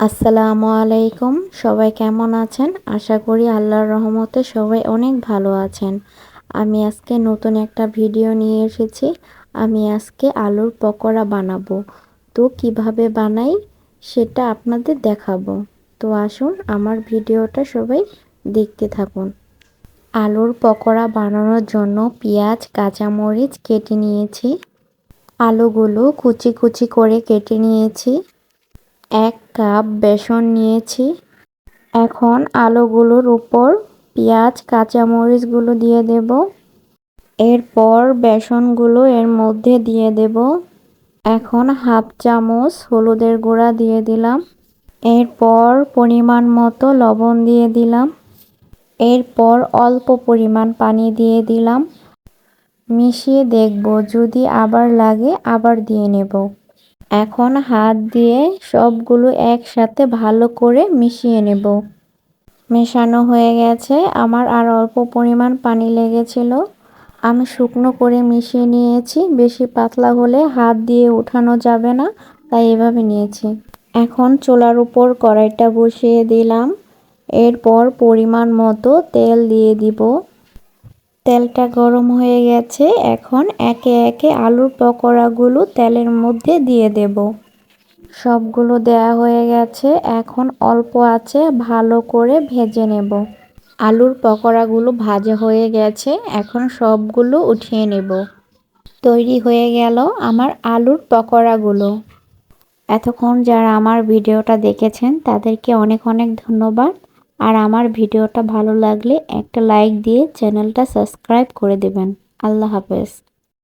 আসসালামু আলাইকুম। সবাই কেমন আছেন? আশা করি আল্লাহর রহমতে সবাই অনেক ভালো আছেন। আমি আজকে নতুন একটা ভিডিও নিয়ে এসেছি। আমি আজকে আলুর পকোড়া বানাবো। তো কীভাবে বানাই সেটা আপনাদের দেখাবো। তো আসুন আমার ভিডিওটা সবাই দেখতে থাকুন। আলুর পকোড়া বানানোর জন্য পেঁয়াজ, কাঁচামরিচ কেটে নিয়েছি। আলুগুলো কুচি কুচি করে কেটে নিয়েছি। এক কাপ বেসন নিয়েছি। এখন আলুগুলোর উপর পেঁয়াজ, কাঁচামরিচগুলো দিয়ে দেব। এরপর বেসনগুলো এর মধ্যে দিয়ে দেব। এখন হাফ চামচ হলুদের গুঁড়া দিয়ে দিলাম। এরপর পরিমাণ মতো লবণ দিয়ে দিলাম। এরপর অল্প পরিমাণ পানি দিয়ে দিলাম। মিশিয়ে দেখব, যদি আবার লাগে আবার দিয়ে নেব। এখন হাত দিয়ে সবগুলো একসাথে ভালো করে মিশিয়ে নেব। মেশানো হয়ে গেছে। আমার আর অল্প পরিমাণ পানি লেগেছিল। আমি শুকনো করে মিশিয়ে নিয়েছি। বেশি পাতলা হলে হাত দিয়ে উঠানো যাবে না, তাই এভাবে নিয়েছি। এখন চোলার উপর কড়াইটা বসিয়ে দিলাম। এরপর পরিমাণ মতো তেল দিয়ে দিব। তেলটা গরম হয়ে গেছে। এখন একে একে আলুর পকোড়াগুলো তেলের মধ্যে দিয়ে দেব। সবগুলো দেয়া হয়ে গেছে। এখন অল্প আছে, ভালো করে ভেজে নেব। আলুর পকোড়াগুলো ভাজা হয়ে গেছে। এখন সবগুলো উঠিয়ে নেব। তৈরি হয়ে গেল আমার আলুর পকোড়াগুলো। এতক্ষণ যারা আমার ভিডিওটা দেখেছেন, তাদেরকে অনেক অনেক ধন্যবাদ। আর আমার ভিডিওটা ভালো লাগলে একটা লাইক দিয়ে চ্যানেলটা সাবস্ক্রাইব করে দেবেন। আল্লাহ হাফেজ।